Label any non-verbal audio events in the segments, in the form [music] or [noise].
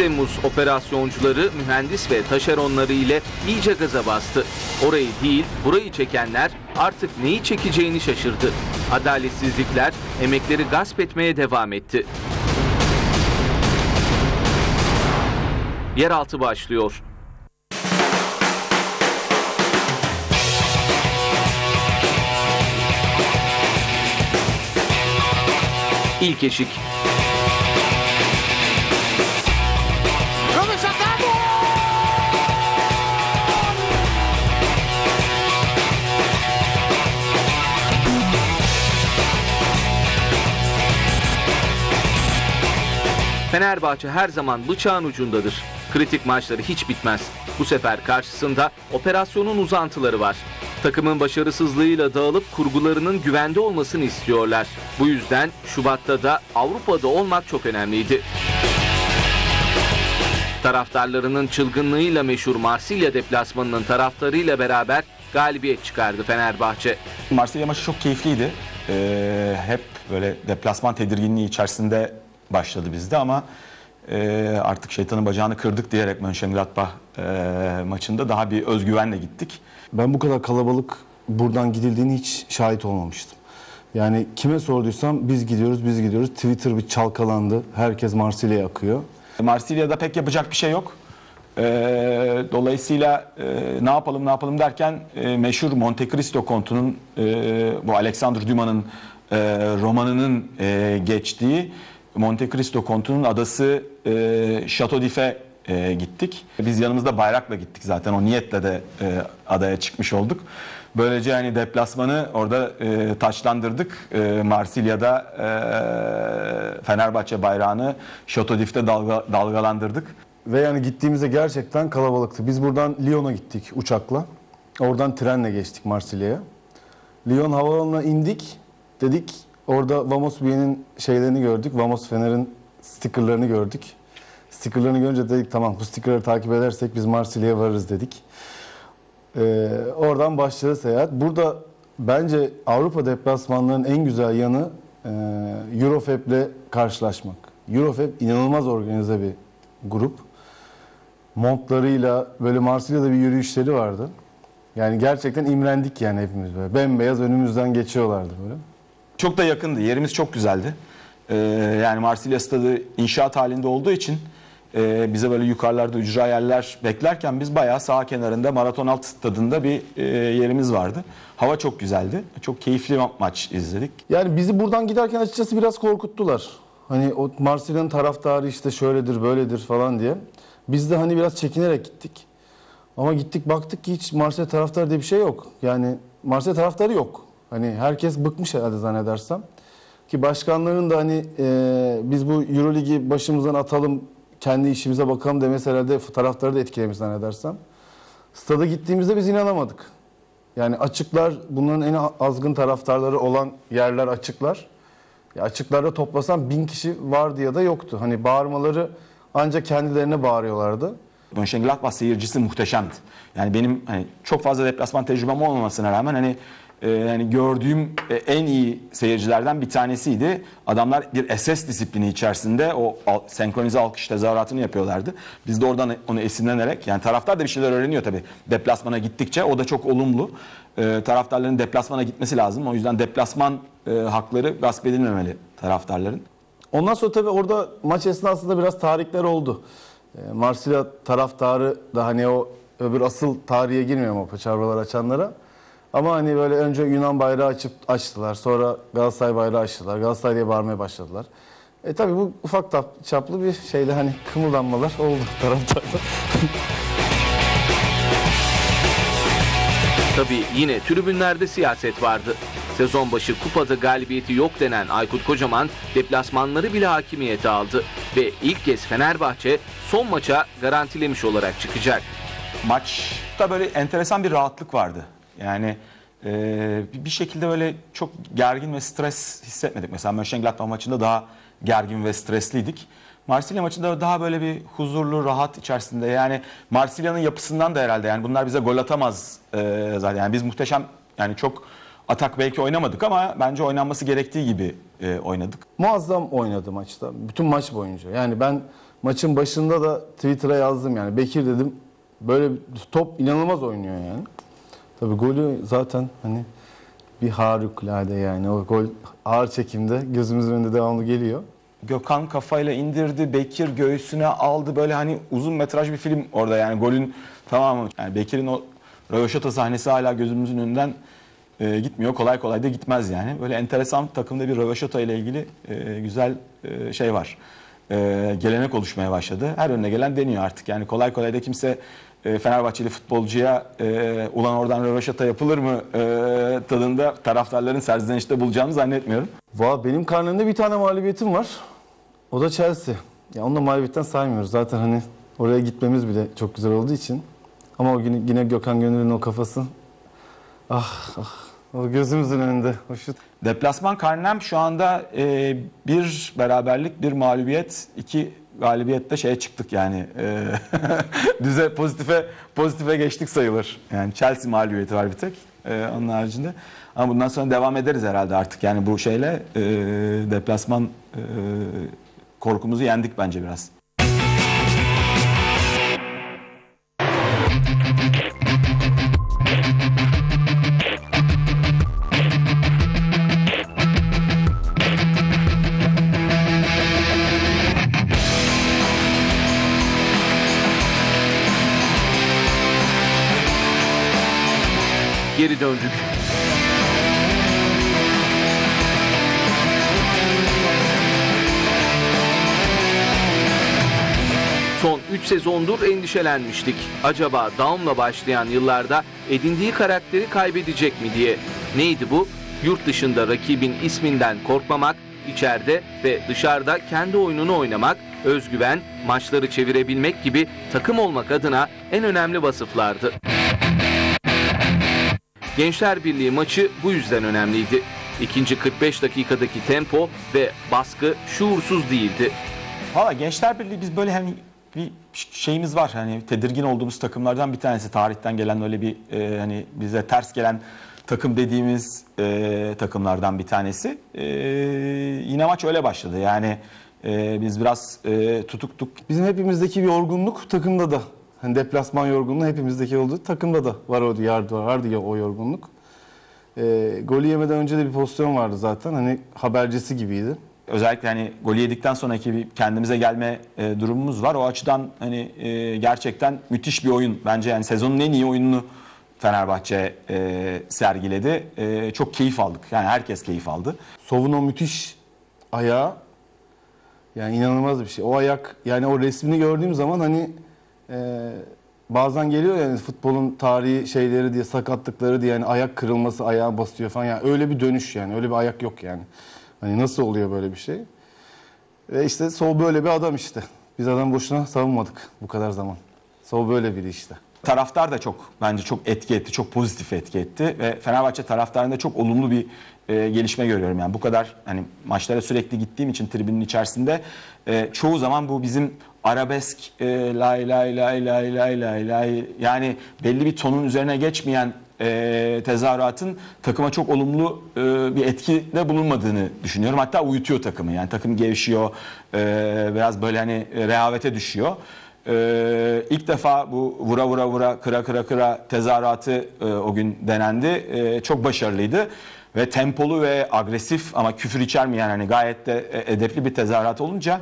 3 Temmuz operasyoncuları mühendis ve taşeronları ile iyice gaza bastı. Orayı değil burayı çekenler artık neyi çekeceğini şaşırdı. Adaletsizlikler emekleri gasp etmeye devam etti. Yeraltı başlıyor. İlk eşik. Fenerbahçe her zaman bıçağın ucundadır. Kritik maçları hiç bitmez. Bu sefer karşısında operasyonun uzantıları var. Takımın başarısızlığıyla dağılıp kurgularının güvende olmasını istiyorlar. Bu yüzden Şubat'ta da Avrupa'da olmak çok önemliydi. Taraftarlarının çılgınlığıyla meşhur Marsilya deplasmanının taraftarıyla beraber galibiyet çıkardı Fenerbahçe. Marsilya maçı çok keyifliydi. Ee, hep böyle deplasman tedirginliği içerisinde başladı bizde ama e, artık şeytanın bacağını kırdık diyerek Mönchengladbach e, maçında daha bir özgüvenle gittik. Ben bu kadar kalabalık buradan gidildiğini hiç şahit olmamıştım. Yani kime sorduysam biz gidiyoruz, biz gidiyoruz. Twitter bir çalkalandı. Herkes Marsilya'ya akıyor. Marsilya'da pek yapacak bir şey yok. Ee, dolayısıyla e, ne yapalım ne yapalım derken e, meşhur Monte Cristo kontunun e, bu Alexander Dumas'ın e, romanının e, geçtiği Monte Cristo kontunun adası e, Chateau d'If'e e, gittik. Biz yanımızda bayrakla gittik zaten o niyetle de e, adaya çıkmış olduk. Böylece hani deplasmanı orada e, taçlandırdık. E, Marsilya'da e, Fenerbahçe bayrağını Chateau d'If'te dalga, dalgalandırdık. Ve yani gittiğimizde gerçekten kalabalıktı. Biz buradan Lyon'a gittik uçakla. Oradan trenle geçtik Marsilya'ya. Lyon havaalanına indik. Dedik orada Vamos Bien'in şeylerini gördük. Vamos Fener'in stickerlarını gördük. Stickerlarını görünce dedik tamam bu stickerları takip edersek biz Marsilya'ya varırız dedik. Ee, oradan başladı seyahat. Burada bence Avrupa deplasmanlarının en güzel yanı e, Eurofab'le karşılaşmak. Eurofab inanılmaz organize bir grup. Montlarıyla böyle Marsilya'da bir yürüyüşleri vardı. Yani gerçekten imrendik yani hepimiz böyle. Bembeyaz önümüzden geçiyorlardı böyle. Çok da yakındı. Yerimiz çok güzeldi. Ee, yani Marsilya stadı inşaat halinde olduğu için e, bize böyle yukarılarda ücra yerler beklerken biz bayağı sağ kenarında Maraton Alt stadında bir e, yerimiz vardı. Hava çok güzeldi. Çok keyifli ma- maç izledik. Yani bizi buradan giderken açıkçası biraz korkuttular. Hani o Marsilya'nın taraftarı işte şöyledir böyledir falan diye. Biz de hani biraz çekinerek gittik. Ama gittik baktık ki hiç Marsilya taraftarı diye bir şey yok. Yani Marsilya taraftarı yok. Hani herkes bıkmış herhalde zannedersem. Ki başkanların da hani e, biz bu Euroligi başımızdan atalım, kendi işimize bakalım demesi herhalde taraftarı da etkilemiş zannedersem. Stada gittiğimizde biz inanamadık. Yani açıklar, bunların en azgın taraftarları olan yerler açıklar. Ya açıklarda toplasam bin kişi vardı ya da yoktu. Hani bağırmaları ancak kendilerine bağırıyorlardı. Mönchengladbach seyircisi muhteşemdi. Yani benim hani çok fazla deplasman tecrübem olmamasına rağmen hani e, yani gördüğüm e, en iyi seyircilerden bir tanesiydi. Adamlar bir SS disiplini içerisinde o senkronize alkış tezahüratını yapıyorlardı. Biz de oradan onu esinlenerek yani taraftar da bir şeyler öğreniyor tabii. Deplasmana gittikçe o da çok olumlu. E, taraftarların deplasmana gitmesi lazım. O yüzden deplasman e, hakları gasp edilmemeli taraftarların. Ondan sonra tabii orada maç esnasında biraz tarihler oldu. E, Marsilya taraftarı da hani o öbür asıl tarihe girmiyorum o paçavralar açanlara. Ama hani böyle önce Yunan bayrağı açıp açtılar. Sonra Galatasaray bayrağı açtılar. Galatasaray diye bağırmaya başladılar. E tabii bu ufak tap- çaplı bir şeyle hani kımıldanmalar oldu [laughs] taraftarda. Tabii yine tribünlerde siyaset vardı. Sezon başı kupada galibiyeti yok denen Aykut Kocaman deplasmanları bile hakimiyete aldı. Ve ilk kez Fenerbahçe son maça garantilemiş olarak çıkacak. Maçta böyle enteresan bir rahatlık vardı. Yani e, bir şekilde böyle çok gergin ve stres hissetmedik. Mesela Mönchengladbach maçında daha gergin ve stresliydik. Marsilya maçında daha böyle bir huzurlu, rahat içerisinde. Yani Marsilya'nın yapısından da herhalde yani bunlar bize gol atamaz e, zaten. Yani biz muhteşem yani çok atak belki oynamadık ama bence oynanması gerektiği gibi e, oynadık. Muazzam oynadı maçta. Bütün maç boyunca. Yani ben maçın başında da Twitter'a yazdım yani. Bekir dedim böyle top inanılmaz oynuyor yani. Tabii golü zaten hani bir harikulade yani. O gol ağır çekimde gözümüzün önünde devamlı geliyor. Gökhan kafayla indirdi, Bekir göğsüne aldı. Böyle hani uzun metraj bir film orada yani golün tamamı. Yani Bekir'in o röveşata sahnesi hala gözümüzün önünden e, gitmiyor. Kolay kolay da gitmez yani. Böyle enteresan takımda bir röveşata ile ilgili e, güzel e, şey var. E, gelenek oluşmaya başladı. Her önüne gelen deniyor artık. Yani kolay kolay da kimse e, Fenerbahçeli futbolcuya e, ulan oradan röveşata yapılır mı e, tadında taraftarların serzenişte bulacağını zannetmiyorum. Va benim karnemde bir tane mağlubiyetim var. O da Chelsea. Ya onu da mağlubiyetten saymıyoruz. Zaten hani oraya gitmemiz bile çok güzel olduğu için. Ama o gün yine Gökhan Gönül'ün o kafası. Ah ah. O gözümüzün önünde. O şut. Deplasman karnem şu anda e, bir beraberlik, bir mağlubiyet, iki galibiyette şeye çıktık yani. E, [laughs] düze pozitife pozitife geçtik sayılır. Yani Chelsea mağlubiyeti var bir tek. E, onun haricinde. Ama bundan sonra devam ederiz herhalde artık. Yani bu şeyle e, deplasman e, korkumuzu yendik bence biraz. Geri döndük. Son 3 sezondur endişelenmiştik. Acaba Daum'la başlayan yıllarda edindiği karakteri kaybedecek mi diye. Neydi bu? Yurt dışında rakibin isminden korkmamak, içeride ve dışarıda kendi oyununu oynamak, özgüven, maçları çevirebilmek gibi takım olmak adına en önemli vasıflardı. Gençler Birliği maçı bu yüzden önemliydi. İkinci 45 dakikadaki tempo ve baskı şuursuz değildi. Valla Gençler Birliği biz böyle hani bir şeyimiz var hani tedirgin olduğumuz takımlardan bir tanesi tarihten gelen öyle bir e, hani bize ters gelen takım dediğimiz e, takımlardan bir tanesi. E, yine maç öyle başladı yani e, biz biraz e, tutuktuk. Bizim hepimizdeki bir yorgunluk takımda da. Hani deplasman yorgunluğu hepimizdeki olduğu takımda da var o yardı vardı ya o yorgunluk. Ee, golü yemeden önce de bir pozisyon vardı zaten. Hani habercisi gibiydi. Özellikle hani golü yedikten sonraki bir kendimize gelme e, durumumuz var. O açıdan hani e, gerçekten müthiş bir oyun. Bence yani sezonun en iyi oyununu Fenerbahçe e, sergiledi. E, çok keyif aldık. Yani herkes keyif aldı. Sov'un o müthiş ayağı yani inanılmaz bir şey. O ayak yani o resmini gördüğüm zaman hani e, bazen geliyor yani futbolun tarihi şeyleri diye sakatlıkları diye yani ayak kırılması ayağa basıyor falan yani öyle bir dönüş yani öyle bir ayak yok yani. Hani nasıl oluyor böyle bir şey? Ve işte Sov böyle bir adam işte. Biz adam boşuna savunmadık bu kadar zaman. Sov böyle biri işte. Taraftar da çok bence çok etki etti, çok pozitif etki etti ve Fenerbahçe taraftarında çok olumlu bir e, gelişme görüyorum. Yani bu kadar hani maçlara sürekli gittiğim için tribünün içerisinde e, çoğu zaman bu bizim arabesk e, lay lay lay lay lay lay lay yani belli bir tonun üzerine geçmeyen e, tezahüratın takıma çok olumlu e, bir etkide bulunmadığını düşünüyorum. Hatta uyutuyor takımı. Yani takım gevşiyor, e, biraz böyle hani rehavete düşüyor. Ee, ilk defa bu vura vura vura kıra kıra kıra tezahüratı e, o gün denendi. E, çok başarılıydı ve tempolu ve agresif ama küfür içermeyen hani gayet de e, edepli bir tezahürat olunca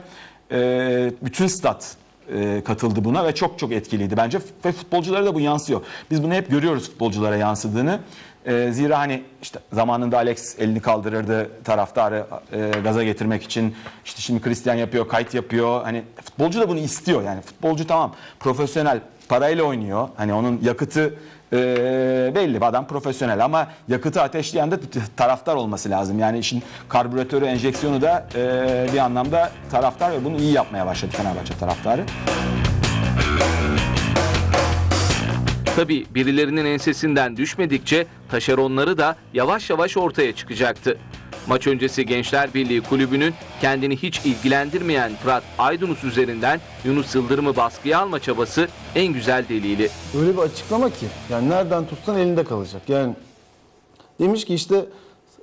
e, bütün stat e, katıldı buna ve çok çok etkiliydi bence ve futbolculara da bu yansıyor. Biz bunu hep görüyoruz futbolculara yansıdığını. E, zira hani işte zamanında Alex elini kaldırırdı taraftarı e, gaza getirmek için. İşte şimdi Christian yapıyor, kayıt yapıyor. Hani futbolcu da bunu istiyor yani. Futbolcu tamam profesyonel parayla oynuyor. Hani onun yakıtı e, belli adam profesyonel ama yakıtı ateşleyen de taraftar olması lazım. Yani işin karbüratörü, enjeksiyonu da e, bir anlamda taraftar ve bunu iyi yapmaya başladı Fenerbahçe taraftarı. Tabi birilerinin ensesinden düşmedikçe taşeronları da yavaş yavaş ortaya çıkacaktı. Maç öncesi Gençler Birliği kulübünün kendini hiç ilgilendirmeyen Fırat Aydınus üzerinden Yunus Yıldırım'ı baskıya alma çabası en güzel delili. Öyle bir açıklama ki yani nereden tutsan elinde kalacak. Yani demiş ki işte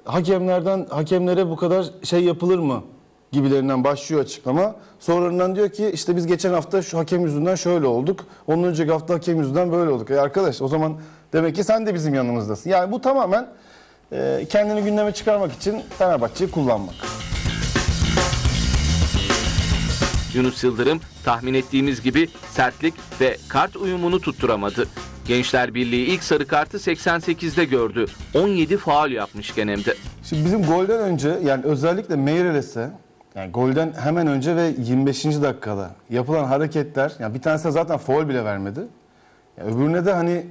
hakemlerden hakemlere bu kadar şey yapılır mı? gibilerinden başlıyor açıklama. Sonradan diyor ki işte biz geçen hafta şu hakem yüzünden şöyle olduk. Onun önceki hafta hakem yüzünden böyle olduk. E arkadaş o zaman demek ki sen de bizim yanımızdasın. Yani bu tamamen e, kendini gündeme çıkarmak için Fenerbahçe'yi kullanmak. Yunus Yıldırım tahmin ettiğimiz gibi sertlik ve kart uyumunu tutturamadı. Gençler Birliği ilk sarı kartı 88'de gördü. 17 faul yapmışken hem de. Şimdi bizim golden önce yani özellikle Meireles'e yani golden hemen önce ve 25. dakikada yapılan hareketler yani bir tanesi zaten foul bile vermedi. Yani öbürüne de hani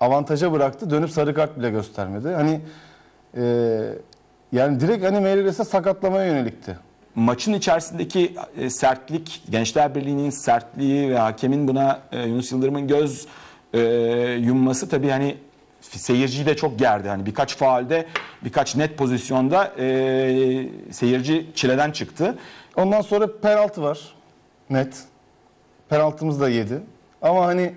avantaja bıraktı dönüp sarı kart bile göstermedi. Hani e, yani direkt hani Meireles'e sakatlamaya yönelikti. maçın içerisindeki e, sertlik, Gençler Birliği'nin sertliği ve hakemin buna e, Yunus Yıldırım'ın göz e, yumması tabii hani seyirciyi de çok gerdi. Hani birkaç faalde, birkaç net pozisyonda e, seyirci çileden çıktı. Ondan sonra penaltı var. Net. Penaltımız da yedi. Ama hani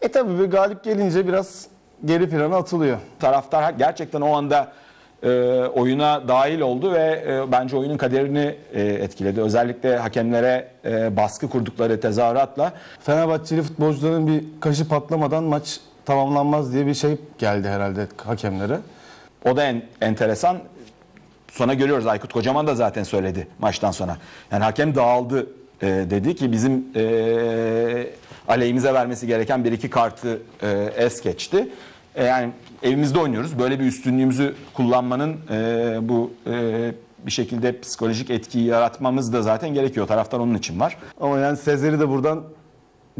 e tabii bir galip gelince biraz geri plana atılıyor. Taraftar gerçekten o anda e, oyuna dahil oldu ve e, bence oyunun kaderini e, etkiledi. Özellikle hakemlere e, baskı kurdukları tezahüratla Fenerbahçeli futbolcuların bir kaşı patlamadan maç tamamlanmaz diye bir şey geldi herhalde hakemlere. O da en, enteresan. Sonra görüyoruz Aykut Kocaman da zaten söyledi maçtan sonra. Yani hakem dağıldı e, dedi ki bizim e, aleyhimize vermesi gereken bir iki kartı e, es geçti. E, yani evimizde oynuyoruz. Böyle bir üstünlüğümüzü kullanmanın e, bu e, bir şekilde psikolojik etkiyi yaratmamız da zaten gerekiyor. Taraftar onun için var. Ama yani Sezer'i de buradan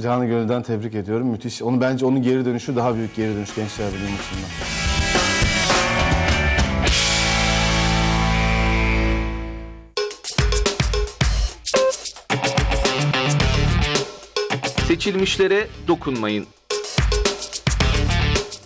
canı gönülden tebrik ediyorum. Müthiş. Onu bence onun geri dönüşü daha büyük geri dönüş Gençler Birliği maçında. Seçilmişlere dokunmayın.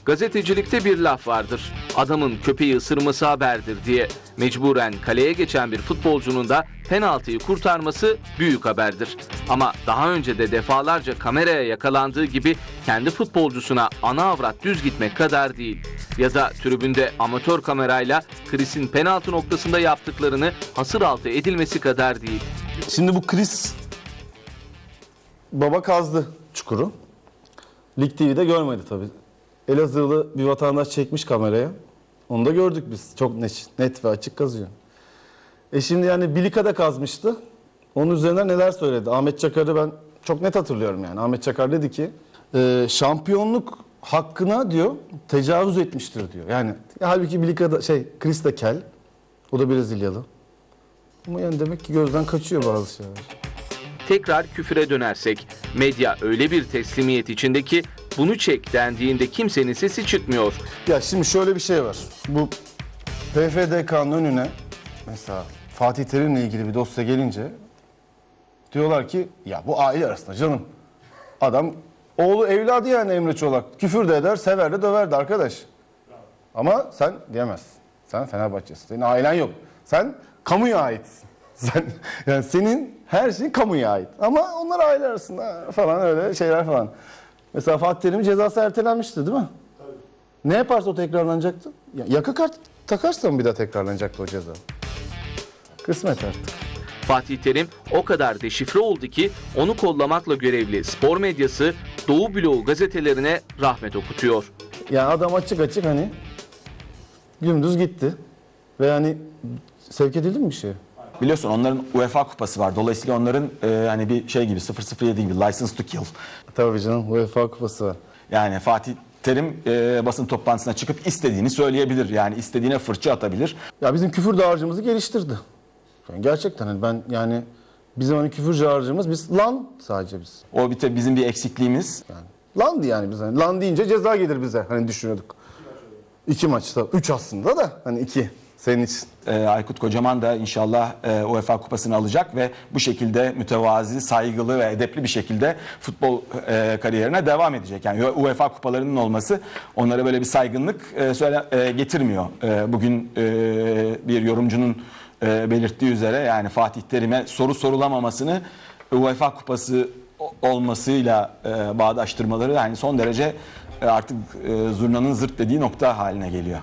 Gazetecilikte bir laf vardır. Adamın köpeği ısırması haberdir diye. Mecburen kaleye geçen bir futbolcunun da penaltıyı kurtarması büyük haberdir. Ama daha önce de defalarca kameraya yakalandığı gibi kendi futbolcusuna ana avrat düz gitmek kadar değil. Ya da tribünde amatör kamerayla Chris'in penaltı noktasında yaptıklarını hasır altı edilmesi kadar değil. Şimdi bu Chris baba kazdı çukuru. Lig TV'de görmedi tabii. Elazığlı bir vatandaş çekmiş kameraya. Onu da gördük biz. Çok net, net ve açık kazıyor. E şimdi yani Bilika'da kazmıştı. Onun üzerine neler söyledi? Ahmet Çakar'ı ben çok net hatırlıyorum yani. Ahmet Çakar dedi ki e, şampiyonluk hakkına diyor tecavüz etmiştir diyor. Yani halbuki Bilika'da şey Chris kel. O da Brezilyalı. Ama yani demek ki gözden kaçıyor bazı şeyler. Tekrar küfüre dönersek, medya öyle bir teslimiyet içinde ki bunu çek dendiğinde kimsenin sesi çıkmıyor. Ya şimdi şöyle bir şey var. Bu PFDK'nın önüne mesela Fatih Terim'le ilgili bir dosya gelince diyorlar ki ya bu aile arasında canım. Adam oğlu evladı yani Emre Çolak. Küfür de eder, sever de döver de arkadaş. Ama sen diyemezsin. Sen Fenerbahçe'sin. Senin ailen yok. Sen kamuya aitsin. [laughs] Sen, yani senin her şeyin kamuya ait. Ama onlar aile arasında falan öyle şeyler falan. Mesela Fatih Terim'in cezası ertelenmişti değil mi? Ne yaparsa o tekrarlanacaktı? Ya, yaka kart takarsa mı bir daha tekrarlanacaktı o ceza? Kısmet artık. Fatih Terim o kadar deşifre oldu ki onu kollamakla görevli spor medyası Doğu Bloğu gazetelerine rahmet okutuyor. Yani adam açık açık hani gündüz gitti. Ve yani sevk edildi mi bir şey? Biliyorsun onların UEFA kupası var. Dolayısıyla onların e, hani bir şey gibi 007 gibi license to kill. Tabii canım UEFA kupası var. Yani Fatih Terim e, basın toplantısına çıkıp istediğini söyleyebilir. Yani istediğine fırça atabilir. Ya bizim küfür dağarcığımızı geliştirdi. Yani gerçekten hani ben yani bizim hani küfür dağarcığımız biz lan sadece biz. O bir de bizim bir eksikliğimiz. Yani landı yani biz hani lan deyince ceza gelir bize hani düşünüyorduk. İki maçta. Üç aslında da hani iki senin için. E, Aykut Kocaman da inşallah e, UEFA kupasını alacak ve bu şekilde mütevazi, saygılı ve edepli bir şekilde futbol e, kariyerine devam edecek. Yani UEFA kupalarının olması onlara böyle bir saygınlık e, söyle, e, getirmiyor. E, bugün e, bir yorumcunun e, belirttiği üzere yani Fatih Terim'e soru sorulamamasını UEFA kupası olmasıyla e, bağdaştırmaları yani son derece e, artık e, zurnanın zırt dediği nokta haline geliyor.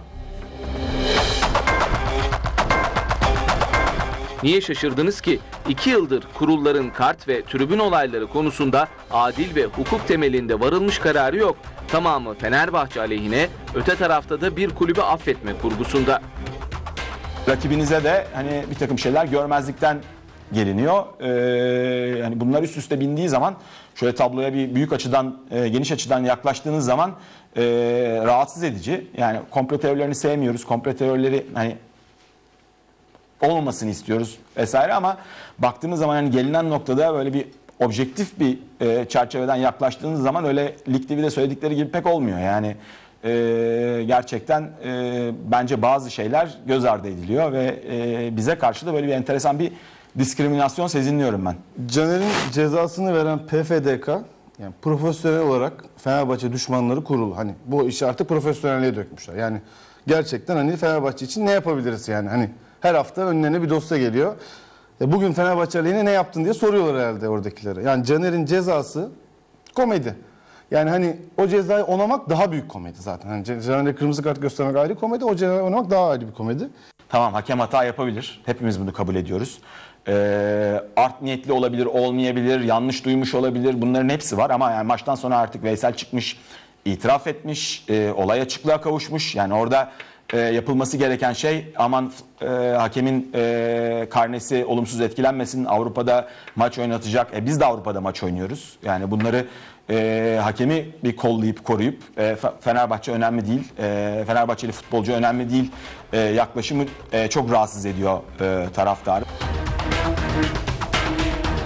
Niye şaşırdınız ki? İki yıldır kurulların kart ve tribün olayları konusunda adil ve hukuk temelinde varılmış kararı yok. Tamamı Fenerbahçe aleyhine, öte tarafta da bir kulübü affetme kurgusunda. rakibinize de hani bir takım şeyler görmezlikten geliniyor. Ee, hani bunlar üst üste bindiği zaman şöyle tabloya bir büyük açıdan, e, geniş açıdan yaklaştığınız zaman e, rahatsız edici. Yani komplo teorilerini sevmiyoruz. Komplo teorileri hani olmamasını istiyoruz vesaire ama baktığımız zaman hani gelinen noktada böyle bir objektif bir e, çerçeveden yaklaştığınız zaman öyle Lig TV'de söyledikleri gibi pek olmuyor. Yani e, gerçekten e, bence bazı şeyler göz ardı ediliyor ve e, bize karşı da böyle bir enteresan bir diskriminasyon sezinliyorum ben. Caner'in cezasını veren PFDK yani profesyonel olarak Fenerbahçe düşmanları kurulu. Hani bu işi artık profesyonelliğe dökmüşler. Yani gerçekten hani Fenerbahçe için ne yapabiliriz yani? Hani her hafta önlerine bir dosya geliyor. Ya bugün Fenerbahçe aleyhine ne yaptın diye soruyorlar herhalde oradakilere. Yani Caner'in cezası komedi. Yani hani o cezayı onamak daha büyük komedi zaten. Hani Caner'e kırmızı kart göstermek ayrı komedi, o cezayı onamak daha ayrı bir komedi. Tamam hakem hata yapabilir. Hepimiz bunu kabul ediyoruz. Ee, art niyetli olabilir, olmayabilir, yanlış duymuş olabilir. Bunların hepsi var ama yani maçtan sonra artık Veysel çıkmış, itiraf etmiş, e, olay açıklığa kavuşmuş. Yani orada e, yapılması gereken şey aman e, hakemin e, karnesi olumsuz etkilenmesin. Avrupa'da maç oynatacak. E, biz de Avrupa'da maç oynuyoruz. Yani bunları e, hakemi bir kollayıp koruyup e, Fe- Fenerbahçe önemli değil, e, Fenerbahçeli futbolcu önemli değil e, yaklaşımı e, çok rahatsız ediyor e, taraftarı.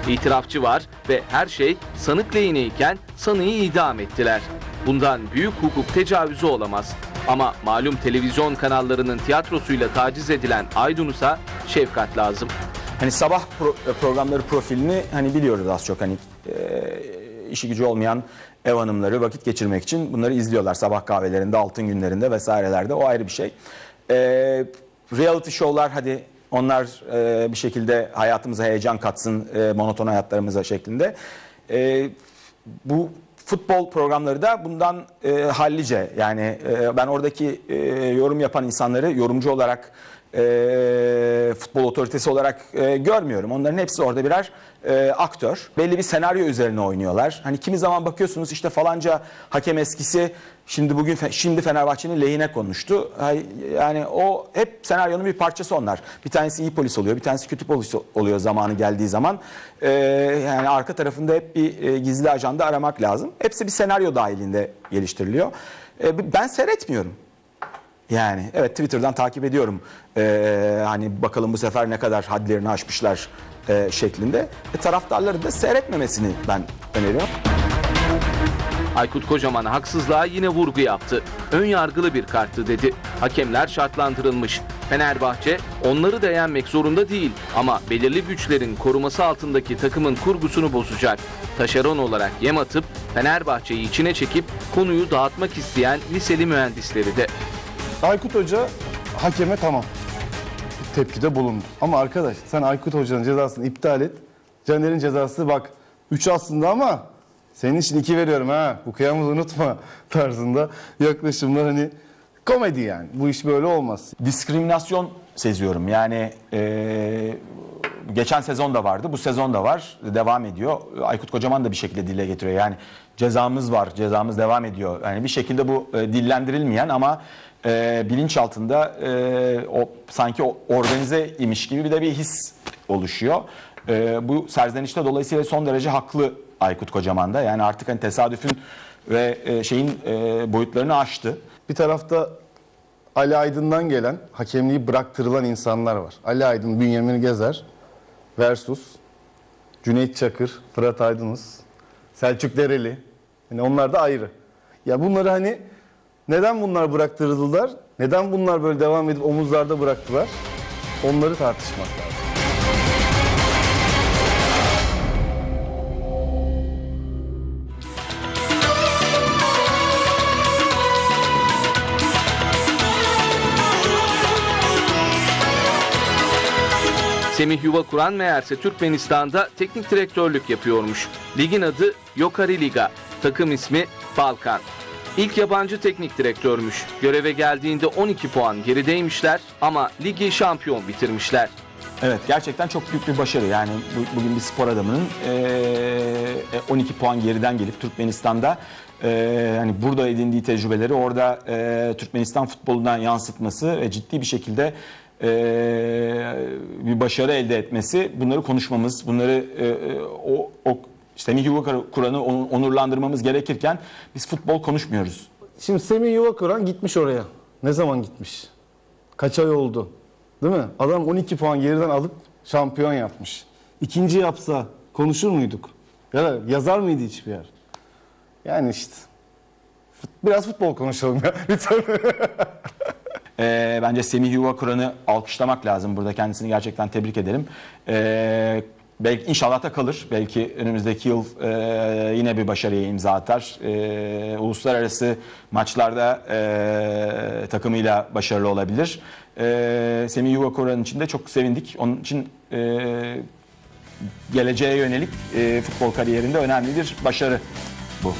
İtirafçı var ve her şey sanık lehineyken sanığı idam ettiler. Bundan büyük hukuk tecavüzü olamaz. Ama malum televizyon kanallarının tiyatrosuyla taciz edilen Aydınus'a şefkat lazım. Hani sabah pro- programları profilini hani biliyoruz az çok hani e, işi gücü olmayan ev hanımları vakit geçirmek için bunları izliyorlar sabah kahvelerinde, altın günlerinde vesairelerde o ayrı bir şey. E, reality show'lar hadi onlar e, bir şekilde hayatımıza heyecan katsın e, monoton hayatlarımıza şeklinde. E, bu futbol programları da bundan e, hallice. Yani e, ben oradaki e, yorum yapan insanları yorumcu olarak e, futbol otoritesi olarak e, görmüyorum. Onların hepsi orada birer e, aktör. Belli bir senaryo üzerine oynuyorlar. Hani kimi zaman bakıyorsunuz işte falanca hakem eskisi şimdi bugün şimdi Fenerbahçe'nin lehine konuştu. Yani o hep senaryonun bir parçası onlar. Bir tanesi iyi polis oluyor, bir tanesi kötü polis oluyor zamanı geldiği zaman. E, yani arka tarafında hep bir e, gizli ajanda aramak lazım. Hepsi bir senaryo dahilinde geliştiriliyor. E, ben seyretmiyorum. Yani evet Twitter'dan takip ediyorum. Ee, hani bakalım bu sefer ne kadar hadlerini aşmışlar e, şeklinde. E, taraftarları da seyretmemesini ben öneriyorum. Aykut Kocaman haksızlığa yine vurgu yaptı. Ön yargılı bir karttı dedi. Hakemler şartlandırılmış. Fenerbahçe onları da yenmek zorunda değil ama belirli güçlerin koruması altındaki takımın kurgusunu bozacak. Taşeron olarak yem atıp Fenerbahçe'yi içine çekip konuyu dağıtmak isteyen liseli mühendisleri de. Aykut Hoca hakeme tamam. Tepkide bulundu. Ama arkadaş sen Aykut Hoca'nın cezasını iptal et. Caner'in cezası bak 3 aslında ama senin için 2 veriyorum ha. Bu kıyamızı unutma [laughs] tarzında yaklaşımlar hani komedi yani. Bu iş böyle olmaz. Diskriminasyon seziyorum. Yani e, geçen sezon da vardı, bu sezon da var, devam ediyor. Aykut Kocaman da bir şekilde dile getiriyor. Yani cezamız var, cezamız devam ediyor. Yani bir şekilde bu e, dillendirilmeyen ama e, bilinç altında e, o sanki organize imiş gibi bir de bir his oluşuyor. E, bu serzenişte dolayısıyla son derece haklı Aykut Kocaman da. Yani artık hani tesadüfün ve e, şeyin e, boyutlarını aştı. Bir tarafta Ali Aydın'dan gelen hakemliği bıraktırılan insanlar var. Ali Aydın, Bünyamin Gezer versus Cüneyt Çakır, Fırat Aydınus, Selçuk Dereli. Yani onlar da ayrı. Ya bunları hani neden bunlar bıraktırıldılar? Neden bunlar böyle devam edip omuzlarda bıraktılar? Onları tartışmak lazım. Semih Yuva Kuran meğerse Türkmenistan'da teknik direktörlük yapıyormuş. Ligin adı Yokari Liga, takım ismi Balkan. İlk yabancı teknik direktörmüş. Göreve geldiğinde 12 puan gerideymişler ama ligi şampiyon bitirmişler. Evet gerçekten çok büyük bir başarı. Yani bu- bugün bir spor adamının eee, 12 puan geriden gelip Türkmenistan'da eee, hani burada edindiği tecrübeleri orada eee, Türkmenistan futbolundan yansıtması ve ciddi bir şekilde eee, bir başarı elde etmesi bunları konuşmamız, bunları eee, o, o Semih Yuva Kur'an'ı onu- onurlandırmamız gerekirken biz futbol konuşmuyoruz. Şimdi Semih Yuvakuran gitmiş oraya. Ne zaman gitmiş? Kaç ay oldu? Değil mi? Adam 12 puan geriden alıp şampiyon yapmış. İkinci yapsa konuşur muyduk? Ya da yazar mıydı hiçbir yer? Yani işte. Biraz futbol konuşalım ya. [laughs] Lütfen. Ee, bence Semih Yuva Kur'an'ı alkışlamak lazım. Burada kendisini gerçekten tebrik ederim. Ee, belki inşallah da kalır. Belki önümüzdeki yıl e, yine bir başarıya imza atar. Ee, uluslararası maçlarda e, takımıyla başarılı olabilir. Ee, Semih Yuva Kur'an için de çok sevindik. Onun için e, geleceğe yönelik e, futbol kariyerinde önemli bir başarı bu.